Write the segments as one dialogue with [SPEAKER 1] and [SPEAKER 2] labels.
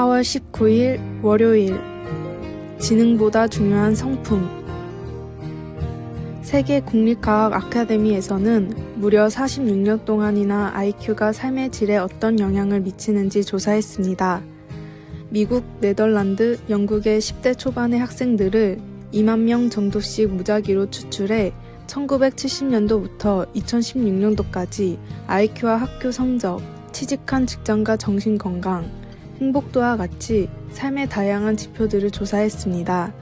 [SPEAKER 1] 4월 19일 월요일 지능보다 중요한 성품 세계 국립과학 아카데미에서는 무려 46년 동안이나 IQ가 삶의 질에 어떤 영향을 미치는지 조사했습니다. 미국, 네덜란드, 영국의 10대 초반의 학생들을 2만 명 정도씩 무작위로 추출해 1970년도부터 2016년도까지 IQ와 학교 성적, 취직한 직장과 정신 건강, 행복도와 같이 삶의 다양한 지표들을 조사했습니다.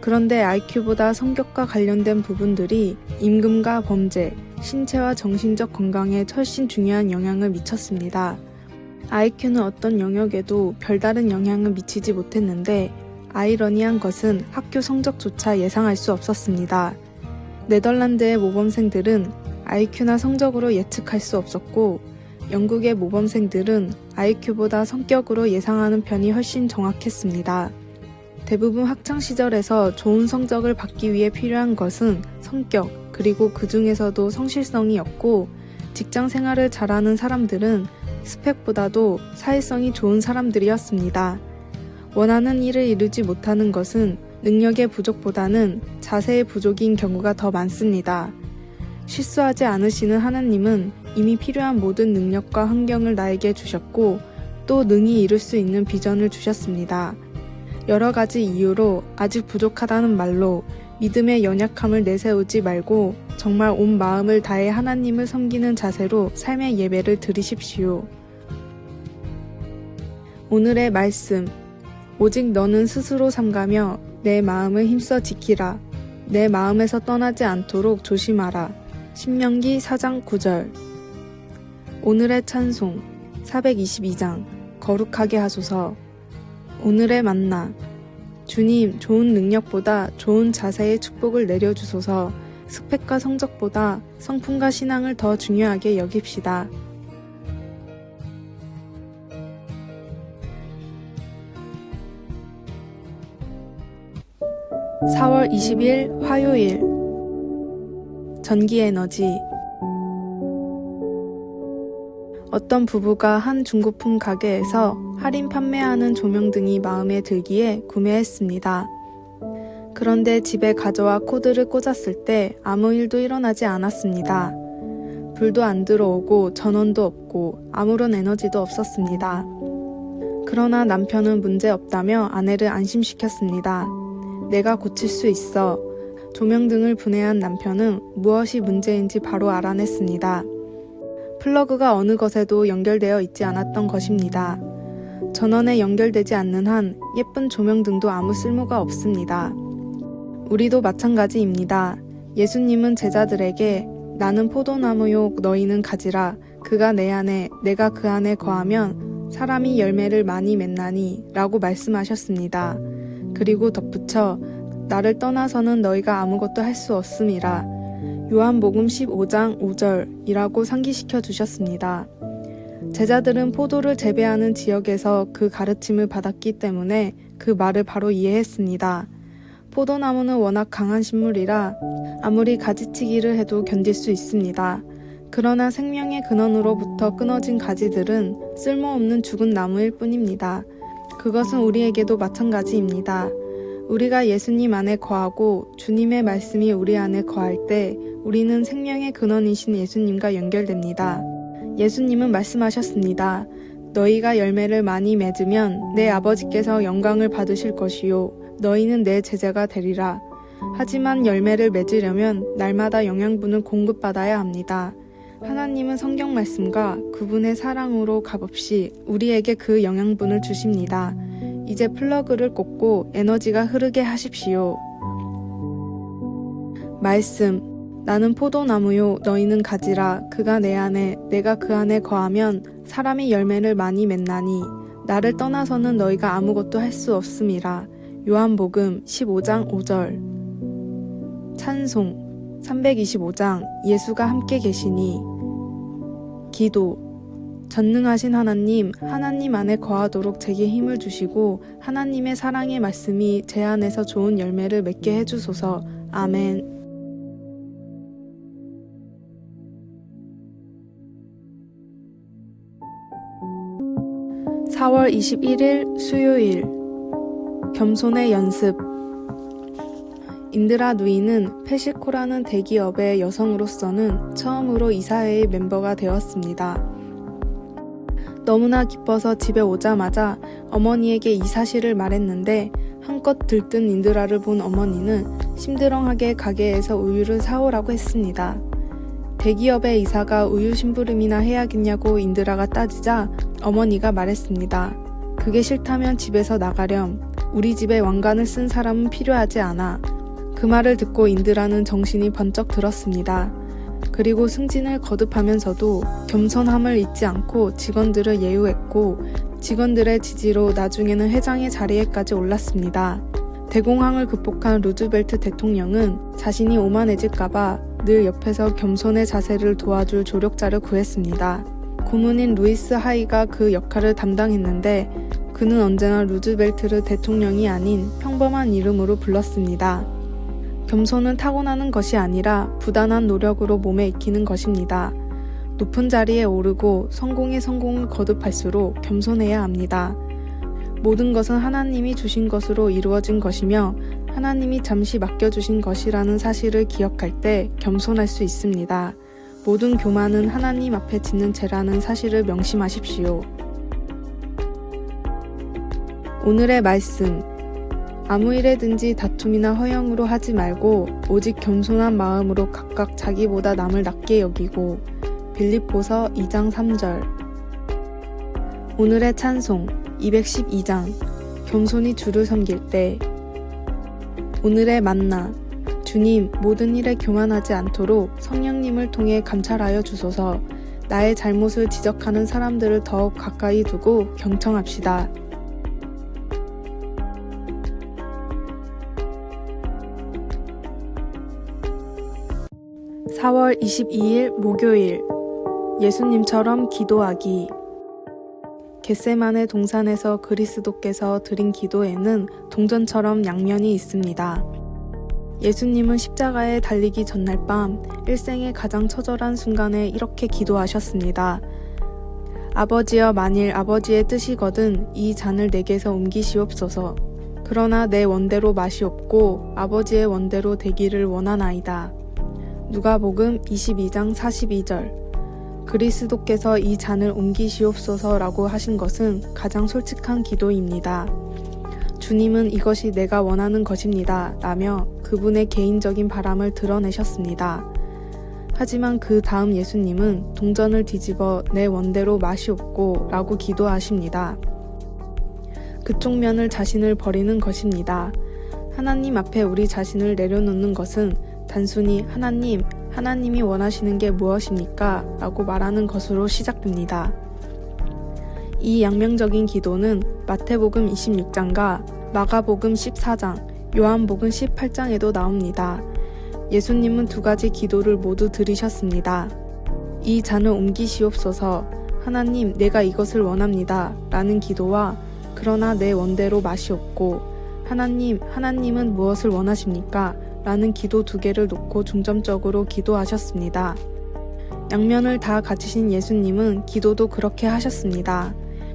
[SPEAKER 1] 그런데 IQ보다 성격과 관련된 부분들이 임금과 범죄, 신체와 정신적 건강에 훨씬 중요한 영향을 미쳤습니다. IQ는 어떤 영역에도 별다른 영향을 미치지 못했는데 아이러니한 것은 학교 성적조차 예상할 수 없었습니다. 네덜란드의 모범생들은 IQ나 성적으로 예측할 수 없었고 영국의 모범생들은 IQ보다 성격으로 예상하는 편이 훨씬 정확했습니다. 대부분 학창 시절에서 좋은 성적을 받기 위해 필요한 것은 성격, 그리고 그 중에서도 성실성이었고, 직장 생활을 잘하는 사람들은 스펙보다도 사회성이 좋은 사람들이었습니다. 원하는 일을 이루지 못하는 것은 능력의 부족보다는 자세의 부족인 경우가 더 많습니다. 실수하지 않으시는 하나님은 이미 필요한 모든 능력과 환경을 나에게 주셨고 또 능히 이룰 수 있는 비전을 주셨습니다. 여러 가지 이유로 아직 부족하다는 말로 믿음의 연약함을 내세우지 말고 정말 온 마음을 다해 하나님을 섬기는 자세로 삶의 예배를 드리십시오. 오늘의 말씀. 오직 너는 스스로 삼가며 내 마음을 힘써 지키라. 내 마음에서 떠나지 않도록 조심하라. 신명기 4장 9절. 오늘의 찬송 422장 거룩하게 하소서. 오늘의 만나 주님 좋은 능력보다 좋은 자세의 축복을 내려주소서. 스펙과 성적보다 성품과 신앙을 더 중요하게 여깁시다. 4월 20일 화요일 전기 에너지 어떤 부부가 한 중고품 가게에서 할인 판매하는 조명등이 마음에 들기에 구매했습니다. 그런데 집에 가져와 코드를 꽂았을 때 아무 일도 일어나지 않았습니다. 불도 안 들어오고 전원도 없고 아무런 에너지도 없었습니다. 그러나 남편은 문제 없다며 아내를 안심시켰습니다. 내가 고칠 수 있어. 조명등을 분해한 남편은 무엇이 문제인지 바로 알아냈습니다. 플러그가 어느 것에도 연결되어 있지 않았던 것입니다. 전원에 연결되지 않는 한 예쁜 조명등도 아무 쓸모가 없습니다. 우리도 마찬가지입니다. 예수님은 제자들에게 나는 포도나무요 너희는 가지라 그가 내 안에 내가 그 안에 거하면 사람이 열매를 많이 맺나니 라고 말씀하셨습니다. 그리고 덧붙여 나를 떠나서는 너희가 아무것도 할 수 없음이라 요한복음 15장 5절이라고 상기시켜 주셨습니다. 제자들은 포도를 재배하는 지역에서 그 가르침을 받았기 때문에 그 말을 바로 이해했습니다. 포도나무는 워낙 강한 식물이라 아무리 가지치기를 해도 견딜 수 있습니다. 그러나 생명의 근원으로부터 끊어진 가지들은 쓸모없는 죽은 나무일 뿐입니다. 그것은 우리에게도 마찬가지입니다. 우리가 예수님 안에 거하고 주님의 말씀이 우리 안에 거할 때 우리는 생명의 근원이신 예수님과 연결됩니다. 예수님은 말씀하셨습니다. 너희가 열매를 많이 맺으면 내 아버지께서 영광을 받으실 것이요. 너희는 내 제자가 되리라. 하지만 열매를 맺으려면 날마다 영양분을 공급받아야 합니다. 하나님은 성경 말씀과 그분의 사랑으로 값없이 우리에게 그 영양분을 주십니다. 이제 플러그를 꽂고 에너지가 흐르게 하십시오. 말씀. 나는 포도나무요, 너희는 가지라. 그가 내 안에, 내가 그 안에 거하면 사람이 열매를 많이 맺나니, 나를 떠나서는 너희가 아무것도 할 수 없음이라. 요한복음 15장 5절. 찬송 325장 예수가 함께 계시니. 기도 전능하신 하나님, 하나님 안에 거하도록 제게 힘을 주시고 하나님의 사랑의 말씀이 제 안에서 좋은 열매를 맺게 해주소서. 아멘. 4월 4월 21일 수요일 겸손의 연습 인드라 누이는 페시코라는 대기업의 여성으로서는 처음으로 이사회의 멤버가 되었습니다. 너무나 기뻐서 집에 오자마자 어머니에게 이 사실을 말했는데 한껏 들뜬 인드라를 본 어머니는 심드렁하게 가게에서 우유를 사오라고 했습니다. 대기업의 이사가 우유 심부름이나 해야겠냐고 인드라가 따지자 어머니가 말했습니다. 그게 싫다면 집에서 나가렴. 우리 집에 왕관을 쓴 사람은 필요하지 않아. 그 말을 듣고 인드라는 정신이 번쩍 들었습니다. 그리고 승진을 거듭하면서도 겸손함을 잊지 않고 직원들을 예우했고 직원들의 지지로 나중에는 회장의 자리에까지 올랐습니다. 대공황을 극복한 루즈벨트 대통령은 자신이 오만해질까봐 늘 옆에서 겸손의 자세를 도와줄 조력자를 구했습니다. 고문인 루이스 하이가 그 역할을 담당했는데 그는 언제나 루즈벨트를 대통령이 아닌 평범한 이름으로 불렀습니다. 겸손은 타고나는 것이 아니라 부단한 노력으로 몸에 익히는 것입니다. 높은 자리에 오르고 성공의 성공을 거듭할수록 겸손해야 합니다. 모든 것은 하나님이 주신 것으로 이루어진 것이며 하나님이 잠시 맡겨주신 것이라는 사실을 기억할 때 겸손할 수 있습니다. 모든 교만은 하나님 앞에 짓는 죄라는 사실을 명심하십시오. 오늘의 말씀. 아무 일에든지 다툼이나 허영으로 하지 말고 오직 겸손한 마음으로 각각 자기보다 남을 낮게 여기고 빌립보서 2장 3절 오늘의 찬송 212장 겸손히 주를 섬길 때 오늘의 만나. 주님 모든 일에 교만하지 않도록 성령님을 통해 감찰하여 주소서. 나의 잘못을 지적하는 사람들을 더욱 가까이 두고 경청합시다. 4월 22일 목요일. 예수님처럼 기도하기 겟세만의 동산에서 그리스도께서 드린 기도에는 동전처럼 양면이 있습니다. 예수님은 십자가에 달리기 전날 밤 일생의 가장 처절한 순간에 이렇게 기도하셨습니다. 아버지여 만일 아버지의 뜻이거든 이 잔을 내게서 옮기시옵소서. 그러나 내 원대로 마시옵고 아버지의 원대로 되기를 원하나이다. 누가복음 22장 42절 그리스도께서 이 잔을 옮기시옵소서라고 하신 것은 가장 솔직한 기도입니다. 주님은 이것이 내가 원하는 것입니다. 라며 그분의 개인적인 바람을 드러내셨습니다. 하지만 그 다음 예수님은 동전을 뒤집어 내 원대로 마시옵고 라고 기도하십니다. 그쪽 면을 자신을 버리는 것입니다. 하나님 앞에 우리 자신을 내려놓는 것은 단순히 하나님, 하나님이 원하시는 게 무엇입니까? 라고 말하는 것으로 시작됩니다. 이 양명적인 기도는 마태복음 26장과 마가복음 14장, 요한복음 18장에도 나옵니다. 예수님은 두 가지 기도를 모두 들으셨습니다. 이 잔을 옮기시옵소서, 하나님, 내가 이것을 원합니다. 라는 기도와 그러나 내 원대로 마시옵고, 하나님, 하나님은 무엇을 원하십니까? 라는 기도 두 개를 놓고 중점적으로 기도하셨습니다. 양면을 다 가지신 예수님은 기도도 그렇게 하셨습니다.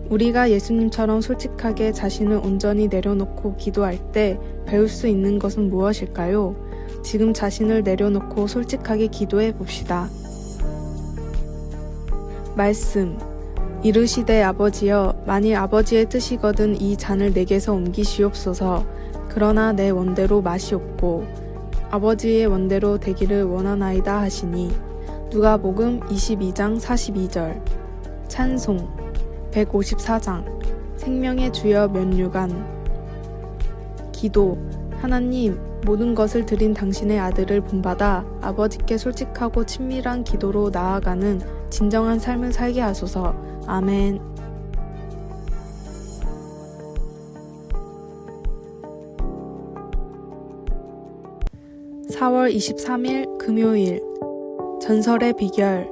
[SPEAKER 1] 우리가 예수님처럼 솔직하게 자신을 온전히 내려놓고 기도할 때 배울 수 있는 것은 무엇일까요? 지금 자신을 내려놓고 솔직하게 기도해 봅시다. 말씀. 이르시되 아버지여, 만일 아버지의 뜻이거든 이 잔을 내게서 옮기시옵소서. 그러나 내 원대로 마시옵고, 아버지의 원대로 되기를 원하나이다 하시니 누가복음 22장 42절. 찬송 154장. 생명의 주여 면류관 기도. 하나님 모든 것을 드린 당신의 아들을 본받아 아버지께 솔직하고 친밀한 기도로 나아가는 진정한 삶을 살게 하소서. 아멘 4월 23일 금요일 전설의 비결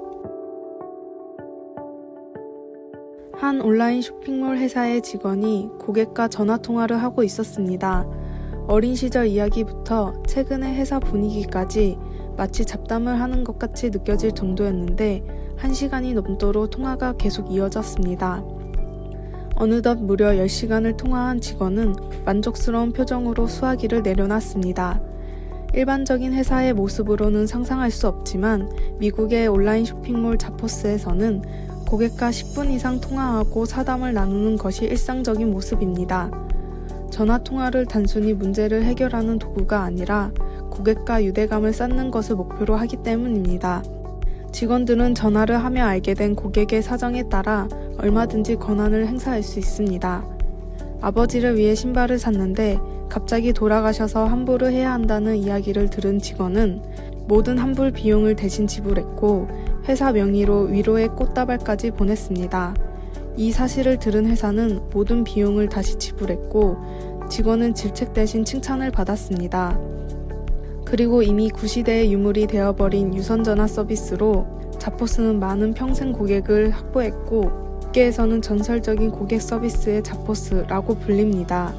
[SPEAKER 1] 한 온라인 쇼핑몰 회사의 직원이 고객과 전화 통화를 하고 있었습니다. 어린 시절 이야기부터 최근의 회사 분위기까지 마치 잡담을 하는 것 같이 느껴질 정도였는데 한 시간이 넘도록 통화가 계속 이어졌습니다. 어느덧 무려 10시간을 통화한 직원은 만족스러운 표정으로 수화기를 내려놨습니다. 일반적인 회사의 모습으로는 상상할 수 없지만 미국의 온라인 쇼핑몰 자포스에서는 고객과 10분 이상 통화하고 사담을 나누는 것이 일상적인 모습입니다. 전화 통화를 단순히 문제를 해결하는 도구가 아니라 고객과 유대감을 쌓는 것을 목표로 하기 때문입니다. 직원들은 전화를 하며 알게 된 고객의 사정에 따라 얼마든지 권한을 행사할 수 있습니다. 아버지를 위해 신발을 샀는데 갑자기 돌아가셔서 환불을 해야 한다는 이야기를 들은 직원은 모든 환불 비용을 대신 지불했고 회사 명의로 위로의 꽃다발까지 보냈습니다. 이 사실을 들은 회사는 모든 비용을 다시 지불했고 직원은 질책 대신 칭찬을 받았습니다. 그리고 이미 구시대의 유물이 되어버린 유선전화 서비스로 자포스는 많은 평생 고객을 확보했고 업계에서는 전설적인 고객 서비스의 자포스라고 불립니다.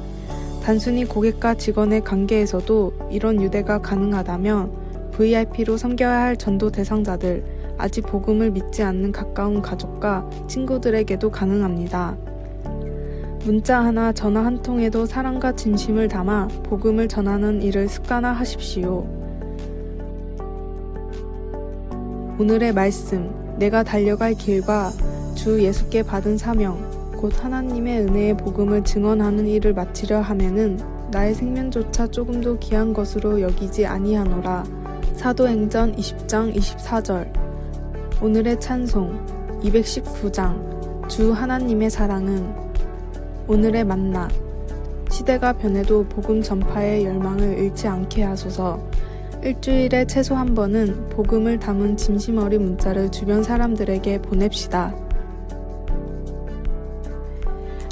[SPEAKER 1] 단순히 고객과 직원의 관계에서도 이런 유대가 가능하다면 VIP로 섬겨야 할 전도 대상자들, 아직 복음을 믿지 않는 가까운 가족과 친구들에게도 가능합니다. 문자 하나, 전화 한 통에도 사랑과 진심을 담아 복음을 전하는 일을 습관화하십시오. 오늘의 말씀, 내가 달려갈 길과 주 예수께 받은 사명, 곧 하나님의 은혜의 복음을 증언하는 일을 마치려 하면은 나의 생명조차 조금도 귀한 것으로 여기지 아니하노라. 사도행전 20장 24절. 오늘의 찬송 219장. 주 하나님의 사랑은 오늘의 만나. 시대가 변해도 복음 전파의 열망을 잃지 않게 하소서. 일주일에 최소 한 번은 복음을 담은 진심 어린 문자를 주변 사람들에게 보냅시다.